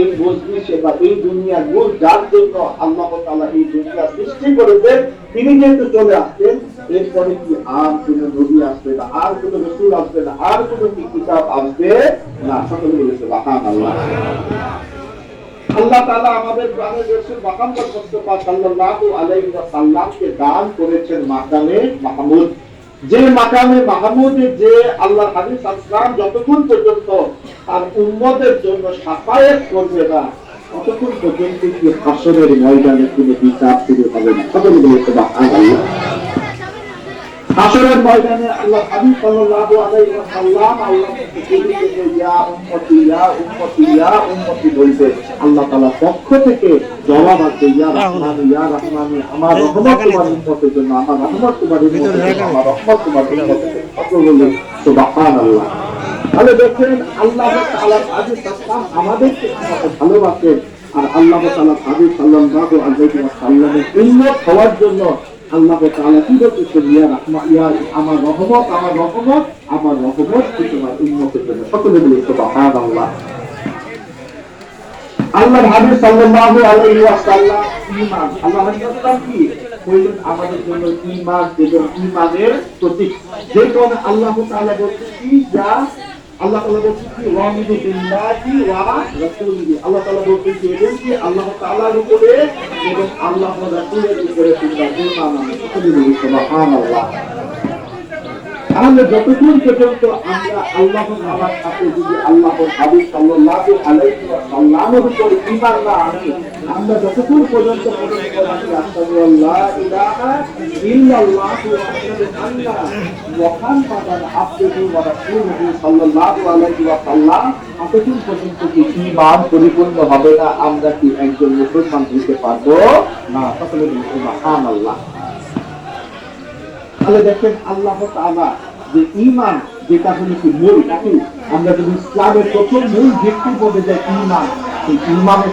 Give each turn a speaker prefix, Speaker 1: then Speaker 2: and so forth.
Speaker 1: এই মজলিসে বা এই দুনিয়ার মূল যার জন্য আল্লাহ এই দুনিয়া সৃষ্টি করেছেন, তিনি যেহেতু চলে আসছেন, এরপরে কি আর কোন নবী আসবে না, আর কোন রসুল আসবে না, আর কোন কি কিতাব আসবে না? সকলে বলেছে বাহান আল্লাহ আল্লাহ তাআলা আমাদের মুহাম্মদ মুস্তাফা দান করেছেন মাকামে মাহমুদ। যে মাকামে মাহমুদে যে আল্লাহ সাল্লাম যতক্ষণ পর্যন্ত তার উম্মতের জন্য সাফায়াত করবে না, ততক্ষণ পর্যন্ত কি হাসরের ময়দানে বিচার শুরু হবে না? সকলে বলে সুবহানাল্লাহ। হাসরের ময়দানে আল্লাহ হাবিব আল্লাহ পক্ষ থেকে জবাব আসবে ইয়া রহমান ইয়া রহমান, আমার রহমত তোমার উম্মতের জন্য, আমার রহমত তোমার আমার রহমত তোমার উম্মতের জন্য। তাহলে দেখেন আল্লাহ সাল্লাম আমাদেরকে কত ভালোবাসেন। আর আল্লাহ হাবিব সাল্লাল্লাহু আলাইহি ওয়াসাল্লামের উম্মত হওয়ার জন্য আল্লাহ কি ইয়া আমার রহমত আমার রহমত আমার রহমত কি তোমার উম্মতের জন্য? সকলে বলে সুবহানাল্লাহ। আল্লাহর হাবিব আল্লাহ কি? আমাদের জন্য ঈমান এবং প্রতীক। যে আল্লাহ তাআলা বলছেন যা আল্লাহ তালা বলছেন কি? ওয়ামিদু বিল্লাহি ওয়া রাসূলিহি। আল্লাহ তালা বলছেন কি? এবং কি আল্লাহ তাআলার উপরে এবং আল্লাহ রাসূলের উপরে তোমরা সুবহানাল্লাহ। তাহলে যতক্ষণ পর্যন্ত আমরা আল্লাহ সাথে যদি আল্লাহ হাবিব সাল্লাল্লাহু আলাইহি ওয়াসাল্লামের উপর ঈমান না আনি, আমরা যতক্ষণ পর্যন্ত ওয়া রাসূলুহু সাল্লাল্লাহু আলাইহি ওয়াসাল্লাম, ততক্ষণ পর্যন্ত কি ঈমান পরিপূর্ণ হবে না, আমরা কি একজন মুসলমান হতে পারব? না সকলে বলি সুবহানাল্লাহ। তাহলে দেখেন আল্লাহ তাআলা যে ইমান যেটা হলো কি মূল, নাকি? আমরা যদি ইসলামের প্রথম মূল ভিত্তি বলে যাই ইমান সেই ঈমানের